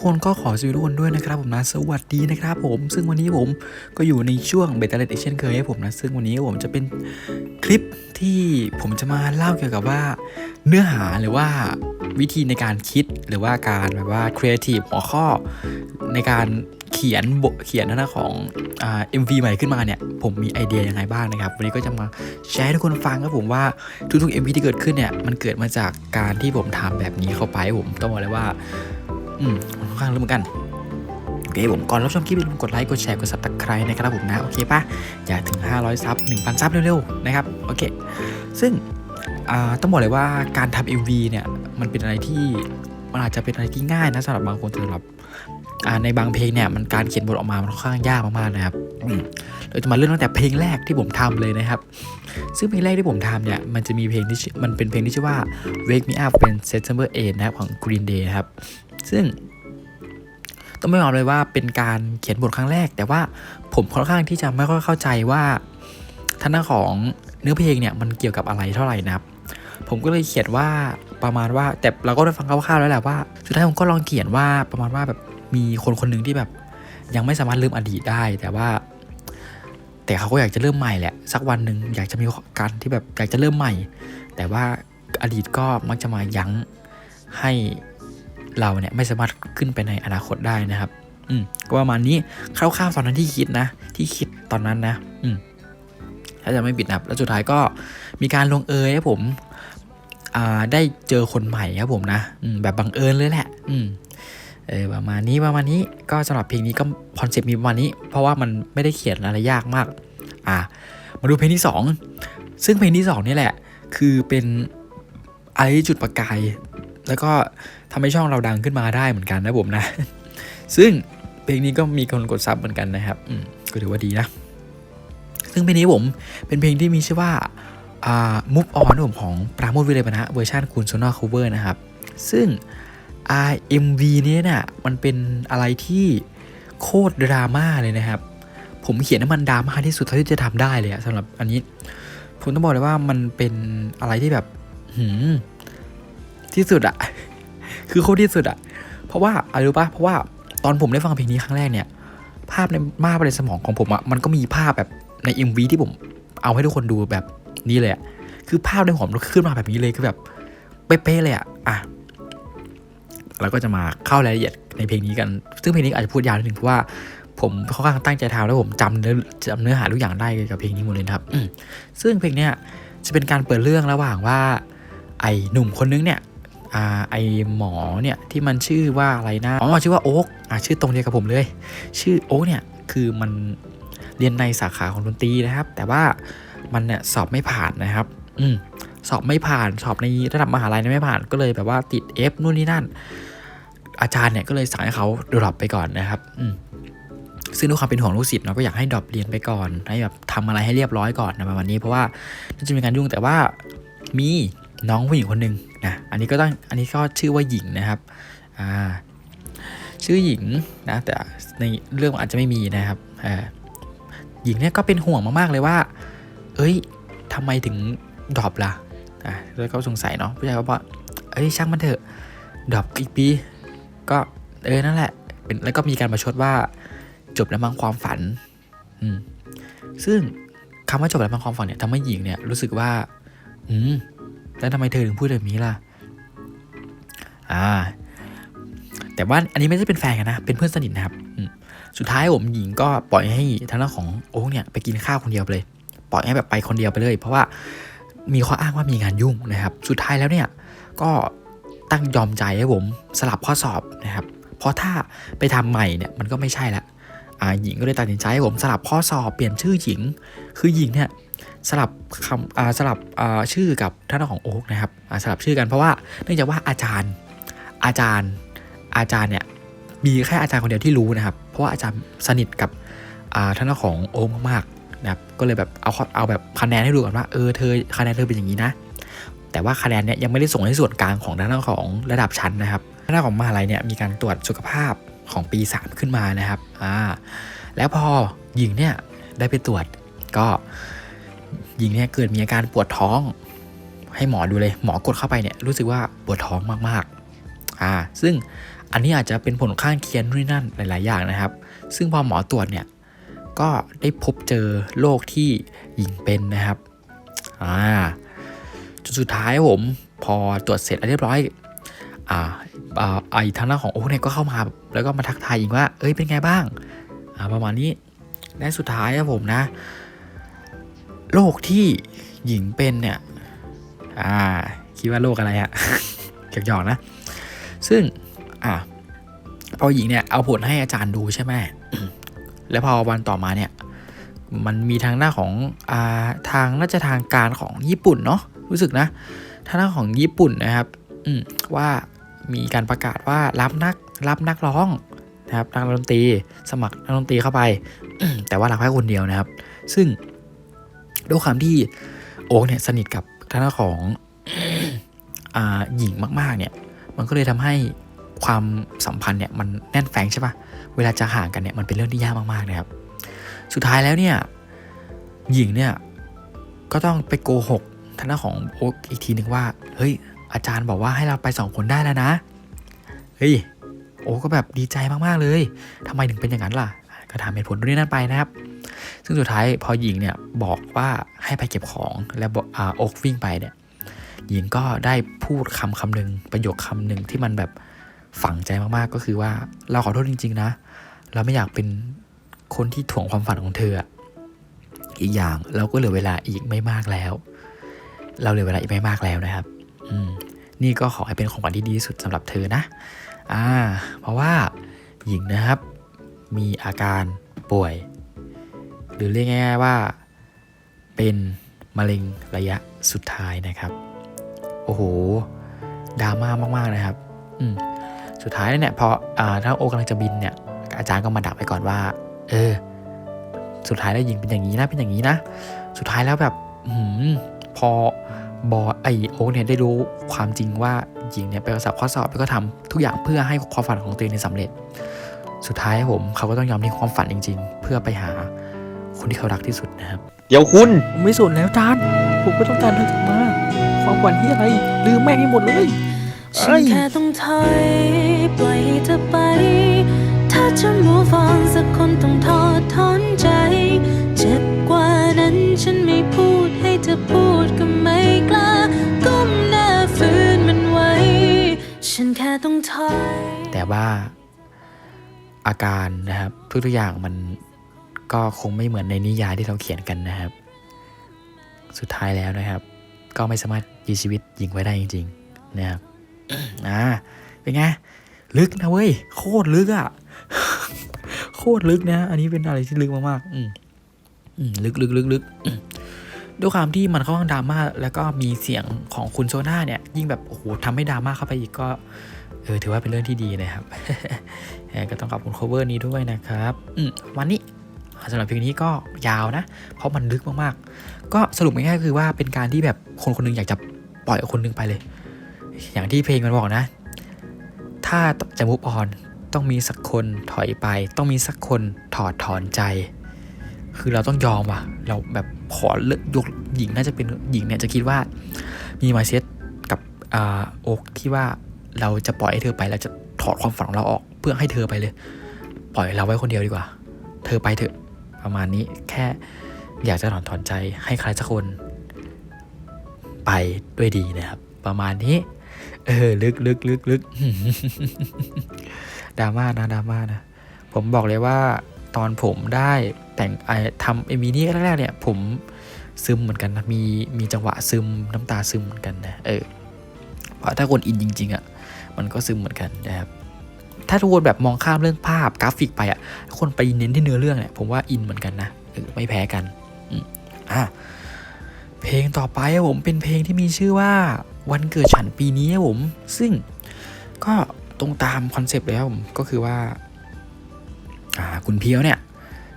กคนก็ขอสวัสดีทุกคนด้วยนะครับผมนะสวัสดีนะครับผมซึ่งวันนี้ผมก็อยู่ในช่วงเบต้าเลตเช่นเคยให้ผมนะซึ่งวันนี้ผมจะเป็นคลิปที่ผมจะมาเล่าเกี่ยวกับว่าเนื้อหาหรือว่าวิธีในการคิดหรือว่าการแบบว่าครีเอทีฟหัวข้อในการเขียนบทเขียนน้าของเอ่า MV ใหม่ขึ้นมาเนี่ย ผมมีไอเดียยังไงบ้างนะครับ วันนี้ก็จะมาแชร์ให้ทุกคนฟังครับผมว่าทุกๆ MV ที่เกิดขึ้นเนี่ย มันเกิดมาจากการที่ผมทำแบบนี้เข้าไปผมต้องบอกเลยว่า อืมค่อนข้างรู้เหมือนกันโอเคผมก่อนรับชมคลิปอย่าลืมกดไลค์กดแชร์กดซับสไครต์นะครับผมนะโอเคปะอยากถึง 500 ซับ 1,000 ซับเร็วๆนะครับโอเค ซึ่งต้องบอกเลยว่าการทำ MV เนี่ยมันเป็นอะไรที่มันอาจจะเป็นอะไรที่ง่ายนะสำหรับบางคนสำหรับในบางเพลงเนี่ยมันการเขียนบทออกมามันค่อนข้างยากมากๆนะครับเราจะมาเริ่มตั้งแต่เพลงแรกที่ผมทำเลยนะครับ ซึ่งเพลงแรกที่ผมทำเนี่ยมันจะมีเพลงที่มันเป็นเพลงที่ชื่อว่า Wake Me Up เป็น September 8นะครับของ Green Day นะครับ ซึ่งต้องไม่ยอมเลยว่าเป็นการเขียนบทครั้งแรก แต่ว่าผมค่อนข้างที่จะไม่ค่อยเข้าใจว่าท่านของเนื้อเพลงเนี่ยมันเกี่ยวกับอะไรเท่าไหร่นะครับ ผมก็เลยเขียนว่าประมาณว่าแต่เราก็ได้ฟังคร่าวๆแล้วแหละว่า สุดท้ายผมก็ลองเขียนว่าประมาณว่าแบบมีคนคนหนึ่งที่แบบ ยังไม่สามารถลืมอดีตได้ แต่ว่า แต่เขาก็อยากจะเริ่มใหม่แหละสักวันหนึ่งอยากจะมีการที่แบบอยากจะเริ่มใหม่ แต่ว่าอดีตก็มักจะมายั้งให้ เราเนี่ยไม่สามารถขึ้นไปในอนาคตได้นะครับอืมก็ประมาณนี้คร่าวๆตอนนั้นที่คิดนะ ที่คิดตอนนั้นนะ อืมถ้าจะไม่ปิดนะครับ แล้วสุดท้ายก็มีการลงเอยให้ผมอ่าได้เจอคนใหม่ครับผมนะอืมแบบบังเอิญเลยแหละ อืมเออประมาณนี้ประมาณนี้ก็สำหรับเพลงนี้ก็คอนเซปต์มีประมาณนี้ เพราะว่ามันไม่ได้เขียนอะไรยากมาก อ่ามาดูเพลงที่ 2 ซึ่งเพลงที่ 2 นี่แหละ คือเป็นอะไรที่จุดประกาย แล้วก็ทำให้ช่องเราดังขึ้นมาได้เหมือนกันนะผมนะ ซึ่งเพลงนี้ก็มีคนกดซับเหมือนกันนะครับก็ถือว่าดีนะ ซึ่งเพลงนี้ผมเป็นเพลงที่มีชื่อว่า Move On ผมของปราโมทวิเลปนะเวอร์ชันคุณโซนาคูเวอร์นะครับ ซึ่ง RMV นี้เนี่ยมันเป็นอะไรที่โคตรดราม่าเลยนะครับ ผมเขียนให้มันดราม่าที่สุดเท่าที่จะทำได้เลยสำหรับอันนี้ ผมต้องบอกเลยว่ามันเป็นอะไรที่แบบหืม ที่สุดอะคือโคตรที่สุดอะเพราะว่าอะไรรู้ปะเพราะว่าตอนผมได้ฟังเพลงนี้ครั้งแรกเนี่ย ภาพในมาพในสมองของผมอะมันก็มีภาพแบบใน MV ที่ผมเอาให้ทุกคนดูแบบนี้เลยอะคือภาพในหัวมันขึ้นมาแบบนี้เลยคือแบบเป๊ะๆเลยอะอะเราก็จะมาเข้ารายละเอียดในเพลงนี้กัน ซึ่งเพลงนี้อาจจะพูดยาวนิดนึงเพราะว่าผมค่อนข้างตั้งใจทำแล้วผมจำเนื้อจำเนื้อหาทุกอย่างได้เกี่ยวกับเพลงนี้หมดเลยครับซึ่งเพลงเนี้ยจะเป็นการเปิดเรื่องระหว่างว่า ไอ้หนุ่มคนนึงเนี่ย อ่าไอหมอเนี่ยที่มันชื่อว่าอะไรนะอ๋อชื่อว่าโอ๊กอ่าชื่อตรงเดียวกับผมเลย ชื่อโอ๊กเนี่ยคือมันเรียนในสาขาของดนตรีนะครับ แต่ว่ามันเนี่ยสอบไม่ผ่านนะครับ อืมสอบไม่ผ่านสอบในระดับมหาลัยเนี่ยไม่ผ่านก็เลยแบบว่าติด F นู่นนี่นั่น อาจารย์เนี่ยก็เลยสั่งให้เขาดรอปไปก่อนนะครับอืมซึ่งด้วยความเป็นห่วงลูกศิษย์เนาะก็อยากให้ดรอปเรียนไปก่อนให้แบบทำอะไรให้เรียบร้อยก่อนนะประมาณนี้เพราะว่าน่าจะมีการยุ่งแต่ว่ามี น้องผู้หญิงคนหนึ่งนะอันนี้ก็ต้องอันนี้ก็ชื่อว่าหญิงนะครับอ่าชื่อหญิงนะแต่ในเรื่องอาจจะไม่มีนะครับอ่าหญิงเนี่ยก็เป็นห่วงมากๆเลยว่า เอ้ยทำไมถึงดรอปล่ะอ่าแล้วก็สงสัยเนาะผู้ชายก็บอกเอ้ยช่างมันเถอะดรอปอีกปีก็เออนั่นแหละเป็นแล้วก็มีการประชดว่าจบแล้วมังความฝันอืมซึ่งคำว่าจบแล้วมังความฝันเนี่ยทำให้หญิงเนี่ยรู้สึกว่า อืม แล้วทำไมเธอถึงพูดแบบนี้ล่ะ อ่า แต่ว่าอันนี้ไม่ได้เป็นแฟนกันนะ เป็นเพื่อนสนิทนะครับ สุดท้ายผมหญิงก็ปล่อยให้ทางด้านของโอ๊คเนี่ยไปกินข้าวคนเดียวไปเลย ปล่อยให้แบบไปคนเดียวไปเลย เพราะว่ามีข้ออ้างว่ามีงานยุ่งนะครับ สุดท้ายแล้วเนี่ยก็ตั้งยอมใจให้ผมสลับข้อสอบนะครับ เพราะถ้าไปทำใหม่เนี่ยมันก็ไม่ใช่ละอ่าหญิงก็เลยตัดสินใจให้ผมสลับข้อสอบเปลี่ยนชื่อหญิง คือหญิงเนี่ย สลับคำสลับชื่อกับท่านของโอ๊กนะครับสลับชื่อกันเพราะว่าเนื่องจากว่าอาจารย์อาจารย์อาจารย์เนี่ยมีแค่อาจารย์คนเดียวที่รู้นะครับ เพราะว่าอาจารย์สนิทกับอ่าท่านของโอ๊กมากๆนะครับก็เลยแบบเอาเอาแบบคะแนนให้ดูก่อนว่าเออเธอคะแนนเธอเป็นอย่างนี้นะแต่ว่าคะแนนเนี่ยยังไม่ได้ส่งให้ส่วนกลางของด้านของระดับชั้นนะครับด้านของมหาลัยเนี่ยมีการตรวจสุขภาพของปี 3 ขึ้นมานะครับอ่าแล้วพอหญิงเนี่ยได้ไปตรวจก็ หญิงเนี่ยเกิดมีอาการปวดท้อง ให้หมอดูเลยหมอกดเข้าไปเนี่ยรู้สึกว่าปวดท้องมากๆอ่าซึ่งอันนี้อาจจะเป็นผลข้างเคียงนู่นนนั่นหลาย ๆ อย่างนะครับ ซึ่งพอหมอตรวจเนี่ยก็ได้พบเจอโรคที่หญิงเป็นนะครับอ่าจนสุดท้ายผมพอตรวจเสร็จเรียบร้อยอ่าไอทางด้านของโอ๊กเนี่ยก็เข้ามาแล้วก็มาทักทายหญิงว่าเอ้ยเป็นไงบ้างอ่าประมาณนี้และสุดท้ายครับผมนะ โรคที่หญิงเป็นเนี่ย อ่า คิดว่าโรคอะไรฮะหยอกๆนะ ซึ่ง อ่าพอหญิงเนี่ยเอาผลให้อาจารย์ดูใช่ไหม แล้วพอวันต่อมาเนี่ย มันมีทางหน้าของอ่าทางน่าจะทางการของญี่ปุ่นเนาะ รู้สึกนะ ทางหน้าของญี่ปุ่นนะครับ อืว่ามีการประกาศว่ารับนักรับนักร้องนะครับนักดนตรี สมัครนักดนตรีเข้าไป แต่ว่ารับแค่คนเดียวนะครับ ซึ่ง ด้วยความที่โอ๊กเนี่ยสนิทกับทางด้านของอ่าหญิงมากๆ เนี่ย มันก็เลยทำให้ความสัมพันธ์เนี่ยมันแน่นแฟงใช่ปะเวลาจะห่างกันเนี่ยมันเป็นเรื่องที่ยากมากๆนะครับ สุดท้ายแล้วเนี่ยหญิงเนี่ยก็ต้องไปโกหกทางด้านของโอ๊กอีกทีหนึ่งว่า เฮ้ย อาจารย์บอกว่าให้เราไปสองคนได้แล้วนะ เฮ้ย โอ๊กก็แบบดีใจมากๆเลยทำไมถึงเป็นอย่างนั้นล่ะ ก็ถามเหตุผลด้วยนั่นไปนะครับ ซึ่งสุดท้ายพอหญิงเนี่ยบอกว่าให้ไปเก็บของแล้วอกอาโอกวิ่งไปเนี่ยหญิงก็ได้พูดคำคำหนึ่งประโยคคำหนึ่งที่มันแบบฝังใจมากๆก็คือว่าเราขอโทษจริง ๆ นะ เราไม่อยากเป็นคนที่ถ่วงความฝันของเธอ อีกอย่างเราก็เหลือเวลาอีกไม่มากแล้ว เราเหลือเวลาอีกไม่มากแล้วนะครับ อืมนี่ก็ขอให้เป็นของขวัญที่ดีที่สุดสำหรับเธอนะ อ่า เพราะว่าหญิงนะครับ มีอาการป่วย หรือเรียกง่ายๆว่า เป็นมะเร็งระยะสุดท้ายนะครับ โอ้โหดราม่ามากๆนะครับ อืมสุดท้ายเนี่ยพออถ้าโอกำลังจะบินเนี่ย อาจารย์ก็มาดักไว้ก่อนว่า เออ สุดท้ายแล้วหญิงเป็นอย่างนี้นะเป็นอย่างนี้นะ สุดท้ายแล้วแบบอืมพอบอไอโอ๊กเนี่ยได้รู้ความจริงว่าหญิงเนี่ยไปสอบข้อสอบแล้วก็ทำทุกอย่างเพื่อให้ความฝันของตัวเองสำเร็จ สุดท้ายผมเขาก็ต้องยอมทิ้งความฝันจริง ๆ เพื่อไปหา คนที่เขารักที่สุดนะครับ เดี๋ยวคุณ ผมไม่สนแล้วจานผมก็ต้องการเธอกลับมา ความฝันที่อะไรลืมแม่งให้หมดเลยฉันแค่ต้องถอยปล่อยให้เธอไป ถ้าจะ move on สักคนต้องทอดถอนใจ เจ็บกว่านั้นฉันไม่พูดให้เธอพูดก็ไม่กล้า ก้มหน้าฝืนมันไว้ ฉันแค่ต้องถอย แต่ว่าอาการนะครับทุกๆอย่างมัน ก็คงไม่เหมือนในนิยายที่เราเขียนกันนะครับ สุดท้ายแล้วนะครับ ก็ไม่สามารถยื้อชีวิตหญิงไว้ได้จริง ๆ นะครับอ่าเป็นไงลึกนะเว้ยโคตรลึกอะ่ะโคตรลึกนะ อันนี้เป็นอะไรที่ลึกมากๆอืมลึกลึกลึกลึกด้วยความที่มันค่อนข้างดราม่าแล้วก็มีเสียงของคุณโซน่าเนี่ย ยิ่งแบบโอ้โหทำให้ดราม่าเข้าไปอีกก็เออถือว่าเป็นเรื่องที่ดีนะครับ ก็ต้องขอบคุณ cover นี้ด้วยนะครับอืวันนี้ สำหรับเพลงนี้ก็ยาวนะ เพราะมันลึกมากๆ ก็สรุปง่ายๆคือว่าเป็นการที่แบบคนคนหนึงอยากจะปล่อยคนหนึงไปเลย อย่างที่เพลงมันบอกนะ ถ้าจะมุ v ออนต้องมีสักคนถอยไป ต้องมีสักคนถอดถอนใจ คือเราต้องยอมว่ะ เราแบบขอเลิกยกหญิงน่าจะเป็นหญิงเนี่ยจะคิดว่ามีมาเซตกับออกที่ว่าเราจะปล่อยให้เธอไปแล้วจะถอดความฝันของเราออกเพื่อให้เธอไปเลย ปล่อยเราไว้คนเดียวดีกว่า เธอไปเถอะ ประมาณนี้แค่อยากจะถอนถอนใจให้ใครสักคน ไปด้วยดีนะครับ ประมาณนี้ เออ ลึกลึกลึกลึกดราม่านะดราม่านะ ผมบอกเลยว่าตอนผมได้แต่งไอทำเอมีนี้แรกๆเนี่ย ผมซึมเหมือนกันนะมีมีจังหวะซึมน้ำตาซึมเหมือนกันนะเออเพราะถ้าคนอินจริง ๆอะ่ะมันก็ซึมเหมือนกันนะครับ ถ้าทุกคนแบบมองข้ามเรื่องภาพกราฟิกไปอะ่ะคนไปเน้นที่เนื้อเรื่องเนี่ยผมว่าอินเหมือนกันนะไม่แพ้กันอืมอะเพลงต่อไปผมเป็นเพลงที่มีชื่อว่าวันเกิดฉันปีนี้ผม ซึ่งก็ตรงตามคอนเซปต์เลยครับผมก็คือว่าอ่าคุณเพียวเนี่ย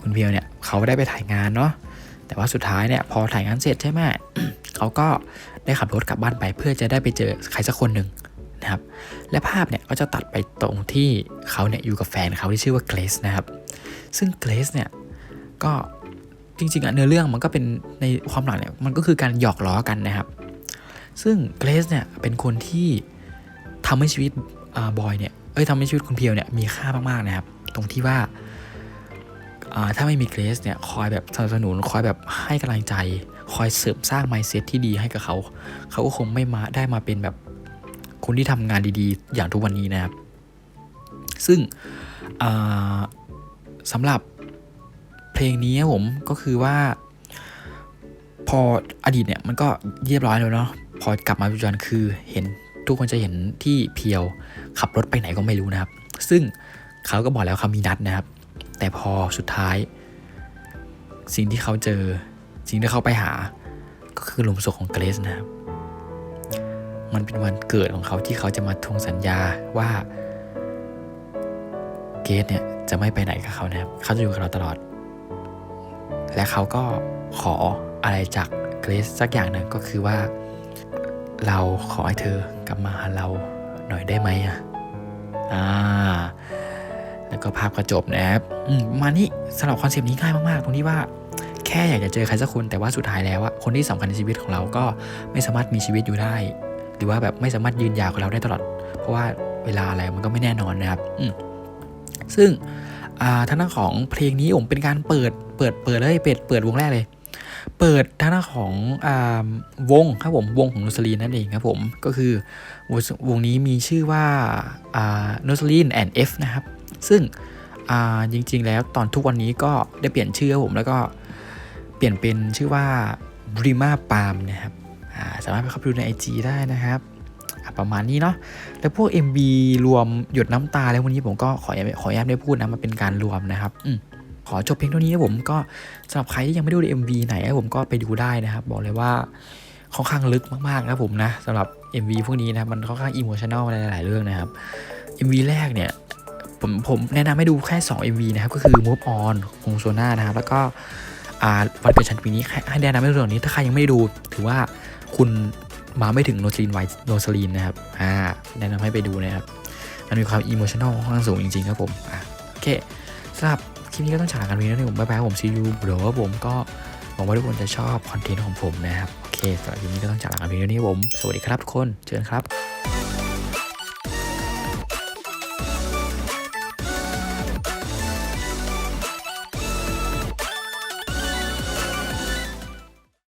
คุณเพียวเนี่ยเขาได้ไปถ่ายงานเนาะแต่ว่าสุดท้ายเนี่ยพอถ่ายงานเสร็จใช่ไหมเขาก็ได้ขับรถกลับบ้านไปเพื่อจะได้ไปเจอใครสักคนหนึ่ง นะครับ และภาพเนี่ยก็จะตัดไปตรงที่เขาเนี่ยอยู่กับแฟนเขาที่ชื่อว่าเกรซนะครับ ซึ่งเกรซเนี่ยก็จริงๆอะเนื้อเรื่องมันก็เป็นในความหลังเนี่ยมันก็คือการหยอกล้อกันนะครับ ซึ่งเกรซเนี่ยเป็นคนที่ทำให้ชีวิตอบอยเนี่ยเอ้ยทำให้ชีวิตคุณเพียวเนี่ยมีค่ามากๆนะครับ ตรงที่ว่าอ่าถ้าไม่มีเกรซเนี่ยคอยแบบสนับสนุนคอยแบบให้กำลังใจ คอยเสริมสร้าง mindset ที่ดีให้กับเขา เขาก็คงไม่มาได้มาเป็นแบบ คนที่ทำงานดีๆ อย่างทุกวันนี้นะครับ ซึ่งอ่าสำหรับเพลงนี้ผมก็คือว่า พออดีตเนี่ยมันก็เรียบร้อยแล้วเนาะพอกลับมาปัจจุบันคือเห็นทุกคนจะเห็นที่เพียวขับรถไปไหนก็ไม่รู้นะครับ ซึ่งเขาก็บอกแล้วเขามีนัดนะครับ แต่พอสุดท้าย สิ่งที่เขาเจอ สิ่งที่เขาไปหา ก็คือหลุมศพของเกรซนะครับ มันเป็นวันเกิดของเขาที่เขาจะมาทวงสัญญาว่า เกรซเนี่ยจะไม่ไปไหนกับเขานะครับ เขาจะอยู่กับเราตลอด และเขาก็ขออะไรจากเกรซสักอย่างหนึ่งก็คือว่า เราขอให้เธอกลับมาหาเราหน่อยได้ไหมอะอ่าแล้วก็ภาพก็จบนะครับอืมมานี้สำหรับคอนเซปต์นี้ง่ายมาก ๆ ตรงที่ว่าแค่อยากจะเจอใครสักคนแต่ว่าสุดท้ายแล้วอะคนที่สำคัญในชีวิตของเราก็ไม่สามารถมีชีวิตอยู่ได้ หรือว่าแบบไม่สามารถยืนยาวกับเราได้ตลอด เพราะว่าเวลาอะไรมันก็ไม่แน่นอนนะครับอืมซึ่งอ่าทางด้านของเพลงนี้ผมเป็นการเปิดเปิดเปิดเลยเปิดเปิดวงแรกเลย เปิดทางด้านของอาวงครับผมวงของนุสลีนนั่นเองครับผมก็คือวงวงนี้มีชื่อว่าอ่านุสลีนแอนด์เอฟนะครับ ซึ่งอ่าจริงๆแล้วตอนทุกวันนี้ก็ได้เปลี่ยนชื่อครับผมแล้วก็เปลี่ยนเป็นชื่อว่าบริมาปามนะครับอ่า สามารถไปเข้าไปดูใน IG ได้นะครับประมาณนี้เนาะแล้วพวก MV รวมหยดน้ำตาแล้ววันนี้ผมก็ขอขออนุญาตได้พูดนะมันเป็นการรวมนะครับอขอจบเพียงเท่านี้ครับผมก็สำหรับใครที่ยังไม่ดู MV ไหนผมก็ไปดูได้นะครับ บอกเลยว่าค่อนข้างลึกมากๆนะผมนะสำหรับ MV พวกนี้นะมันค่อนข้างอิโมชันแนลในหลายๆเรื่องนะครับ MV แรกเนี่ยผมผมแนะนำให้ดูแค่ 2 MV นะครับก็คือ Move On ของโซน่านะครับแล้วก็วันเกิดฉันปีนี้ให้แนะนำให้ดูเรื่องนี้ถ้าใครยังไม่ได้ดูถือว่า คุณมาไม่ถึงโนซลีนไวโนซลีนนะครับอ่าแนะนำให้ไปดูนะครับมันมีความอิโมชันอลค่อนข้างสูงจริงๆครับผมอะโอเคสำหรับคลิปนี้ก็ต้องฉากกันวีนะผมบ๊ายบายครับผมซีอูหรือว่าผมก็หวังว่าทุกคนจะชอบคอนเทนต์ของผมนะครับ โอเคสำหรับคลิปนี้ก็ต้องจากลากันเพีนี้ครับผม สวัสดีครับทุกคนเชิญครับ